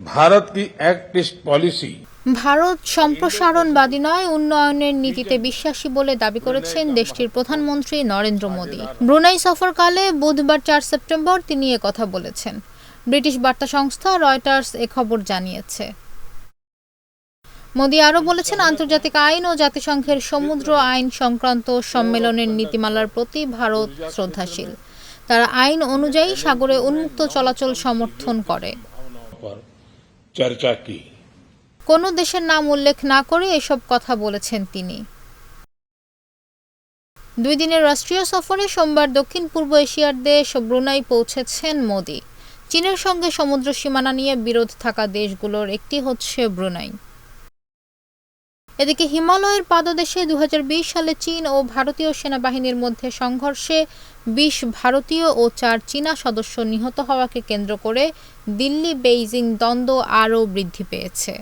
भारत की act east policy Bharat সম্প্রসারণবাদী নয় উন্নয়নের নীতিতে বিশ্বাসী বলে দাবি করেছেন দেশটির প্রধানমন্ত্রী নরেন্দ্র মোদী ব্রুনাই সফরকালে বুধবার চার সেপ্টেম্বর তিনি কথা বলেছেন ব্রিটিশ বার্তা সংস্থা রয়টার্স এ খবর জানিয়েছে মোদী আরও বলেছেন আন্তর্জাতিক আইন ও জাতিসংঘের সমুদ্র আইন সংক্রান্ত সম্মেলনের নীতিমালার প্রতি ভারত শ্রদ্ধাশীল তারা আইন অনুযায়ী সাগরে উন্মুক্ত চলাচল সমর্থন করে চর্চা কি? কোন দেশের নাম উল্লেখ না করে এসব কথা বলেছেন তিনি। দুই দিনের রাষ্ট্রীয় সফরে সোমবার দক্ষিণ পূর্ব এশিয়ার দেশ ব্রুনাই পৌঁছেছেন মোদি। চীনের সঙ্গে সমুদ্র সীমানা নিয়ে বিরোধ থাকা দেশগুলোর একটি হচ্ছে ব্রুনাই। এদিকে হিমালয়ের পাদদেশে দু হাজার বিশ সালে চীন ও ভারতীয় সেনাবাহিনীর মধ্যে সংঘর্ষে বিশ ভারতীয় ও চার চীনা সদস্য নিহত হওয়াকে কেন্দ্র করে দিল্লি, বেইজিং দ্বন্দ্ব আরও বৃদ্ধি পেয়েছে।